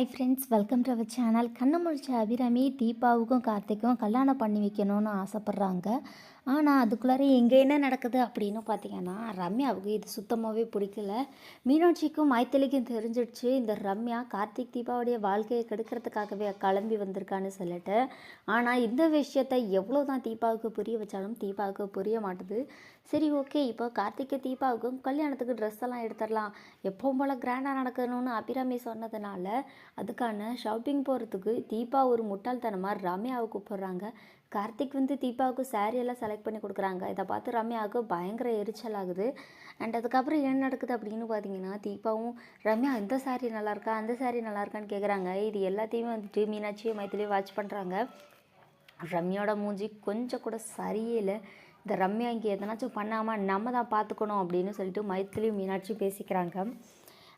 Hi friends welcome to our channel கண்ணு முழிச்ச அபிராமி தீபாவுக்கும் கார்த்திக்கும் கல்யாணம் பண்ணி வைக்கணும்னு ஆசைப்பட்றாங்க. ஆனால் அதுக்குள்ளார எங்கே என்ன நடக்குது அப்படின்னு பார்த்தீங்கன்னா ரம்யாவுக்கு இது சுத்தமாகவே பிடிக்கல. மீனாட்சிக்கும் மைத்திலிக்கும் தெரிஞ்சிடுச்சு இந்த ரம்யா கார்த்திக் தீபாவுடைய வாழ்க்கையை கெடுக்கிறதுக்காகவே கிளம்பி வந்திருக்கான்னு சொல்லிட்டு. ஆனால் இந்த விஷயத்தை எவ்வளோ தான் தீபாவுக்கு புரிய வச்சாலும் தீபாவுக்கு புரிய மாட்டுது. சரி ஓகே இப்போ கார்த்திகை தீபாவுக்கும் கல்யாணத்துக்கு ட்ரெஸ் எல்லாம் எடுத்துடலாம். எப்பவும் போல் கிராண்டாக நடக்கணும்னு அபிராமி சொன்னதுனால அதுக்கான ஷாப்பிங் போகிறதுக்கு தீபா ஒரு முட்டாள்தனமாக ரம்யாவை கூப்பிட்றாங்க. கார்த்திக் வந்து தீபாவுக்கு saree எல்லாம் செலக்ட் பண்ணி கொடுக்குறாங்க. இதை பார்த்து ரம்யாவுக்கு பயங்கர எரிச்சல் ஆகுது. அண்ட் அதுக்கப்புறம் என்ன நடக்குது அப்படின்னு பார்த்தீங்கன்னா தீபாவும் ரம்யா இந்த saree நல்லாயிருக்கா அந்த saree நல்லாயிருக்கான்னு கேட்குறாங்க இது எல்லாத்தையுமே வந்துட்டு மீனாட்சியும் மைத்திலியும் வாட்ச் பண்ணுறாங்க ரம்யாவோட மூஞ்சி கொஞ்சம் கூட சரியே இல்லை. இந்த ரம்யா இங்கே எதனாச்சும் பண்ணாமல் நம்ம தான் பார்த்துக்கணும் அப்படின்னு சொல்லிட்டு மைத்திலியும் மீனாட்சியும் பேசிக்கிறாங்க.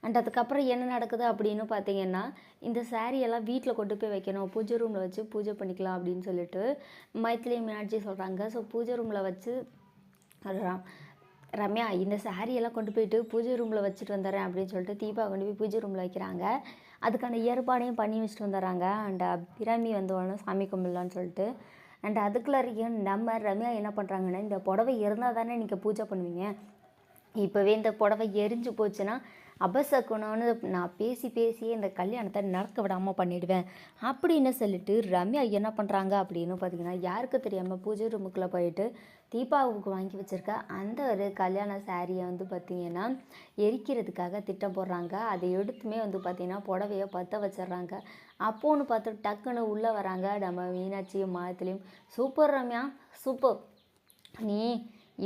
அண்ட் அதுக்கப்புறம் என்ன நடக்குது அப்படின்னு பார்த்தீங்கன்னா இந்த சாரியெல்லாம் வீட்டில் கொண்டு போய் வைக்கணும். பூஜை ரூமில் வச்சு பூஜை பண்ணிக்கலாம் அப்படின்னு சொல்லிட்டு மைத்திலி மீனாட்சி சொல்கிறாங்க ஸோ பூஜை ரூமில் வச்சு ரம்யா இந்த சாரியெல்லாம் எல்லாம் கொண்டு போயிட்டு பூஜை ரூமில் வச்சுட்டு வந்துடுறேன் அப்படின்னு சொல்லிட்டு தீபா கொண்டு போய் பூஜை ரூமில் வைக்கிறாங்க. அதுக்கான ஏற்பாடையும் பண்ணி வச்சுட்டு வந்துடுறாங்க. அண்ட் அபிராமி வந்தோடனே சாமி கும்பிடலான்னு சொல்லிட்டு. அண்ட் அதுக்குள்ளறையும் நம்ம ரம்யா என்ன பண்ணுறாங்கன்னா இந்த புடவை இருந்தால் தானே நீங்கள் பூஜை பண்ணுவீங்க. இப்போவே இந்த புடவை எரிஞ்சு போச்சுன்னா அபசகுணம்னு நான் பேசி பேசியே இந்த கல்யாணத்தை நடக்க விடாமல் பண்ணிடுவேன். அப்படின்னு சொல்லிட்டு ரம்யா என்ன பண்ணுறாங்க அப்படின்னு பார்த்தீங்கன்னா யாருக்கு தெரியாமல் பூஜை ரூமுக்குள்ளே போயிட்டு தீபாவுக்கு வாங்கி வச்சுருக்க அந்த ஒரு கல்யாண சாரியை வந்து பார்த்திங்கன்னா எரிக்கிறதுக்காக திட்டம் போடுறாங்க. அதை எடுத்துமே வந்து பார்த்திங்கன்னா புடவைய பற்ற வச்சிடுறாங்க. அப்போன்னு பார்த்து டக்குன்னு உள்ளே வராங்க. நம்ம மீனாட்சியும் மாதத்துலேயும் சூப்பர் ரம்யா சூப்பர். நீ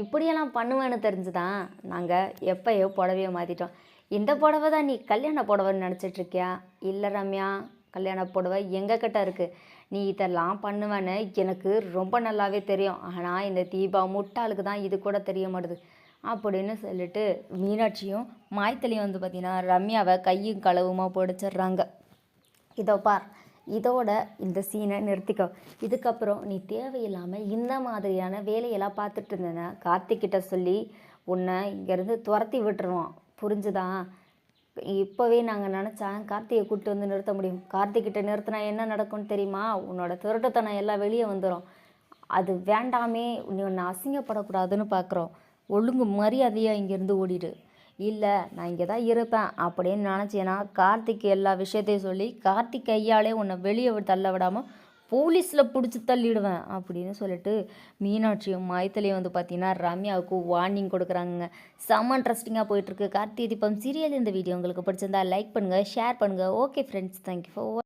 இப்படியெல்லாம் பண்ணுவேன்னு தெரிஞ்சுதான் நாங்கள் எப்பயோ புடவையை மாற்றிட்டோம் இந்த புடவை தான் நீ கல்யாண புடவைன்னு நினச்சிட்ருக்கியா? இல்லை ரம்யா கல்யாண புடவை எங்கள் கிட்ட இருக்குது நீ இதெல்லாம் பண்ணுவேன்னு எனக்கு ரொம்ப நல்லாவே தெரியும். ஆனால் இந்த தீபா முட்டாளுக்கு தான் இது கூட தெரிய மாட்டுது. அப்படின்னு சொல்லிட்டு மீனாட்சியும் மாய்த்தலையும் வந்து பார்த்திங்கன்னா ரம்யாவை கையும் களவுமாக பிடிச்சிடுறாங்க. இதோ பார் இதோட இந்த சீனை நிறுத்திக்கோ. இதுக்கப்புறம் நீ தேவையில்லாமல் இந்த மாதிரியான வேலையெல்லாம் பார்த்துட்டு இருந்தேன்னா கார்த்திக்கிட்ட சொல்லி உன்னை இங்கேருந்து துரத்தி விட்டுருவான். புரிஞ்சுதா? இப்போவே நாங்கள் நினச்சா கார்த்திகை கூப்பிட்டு வந்து நிறுத்த முடியும். கார்த்திகிட்ட நிறுத்தினா என்ன நடக்கும்னு தெரியுமா? உன்னோட திருட்டுத்தனம் எல்லாம் வெளியே வந்துடும் அது வேண்டாமே நீ ஒன்று அசிங்கப்படக்கூடாதுன்னு பார்க்குறோம் ஒழுங்கு மரியாதையாக இங்கேருந்து ஓடிடு இல்லை நான் இங்கே தான் இருப்பேன் அப்படின்னு நினச்சேன்னா கார்த்திக் எல்லா விஷயத்தையும் சொல்லி கார்த்திக் கையாலே உன்னை வெளியே தள்ள விடாமல் போலீஸில் பிடிச்சி தள்ளிடுவேன் அப்படின்னு சொல்லிட்டு மீனாட்சியும் மைத்திலையும் வந்து பார்த்தீங்கன்னா ரம்யாவுக்கு வார்னிங் கொடுக்குறாங்க செம்ம இன்ட்ரெஸ்டிங்காக போயிட்டுருக்கு. கார்த்திகை தீபம் சீரியல் இந்த வீடியோ உங்களுக்கு பிடிச்சிருந்தா லைக் பண்ணுங்கள் ஷேர் பண்ணுங்கள் ஓகே ஃப்ரெண்ட்ஸ் தேங்க்யூ ஃபார்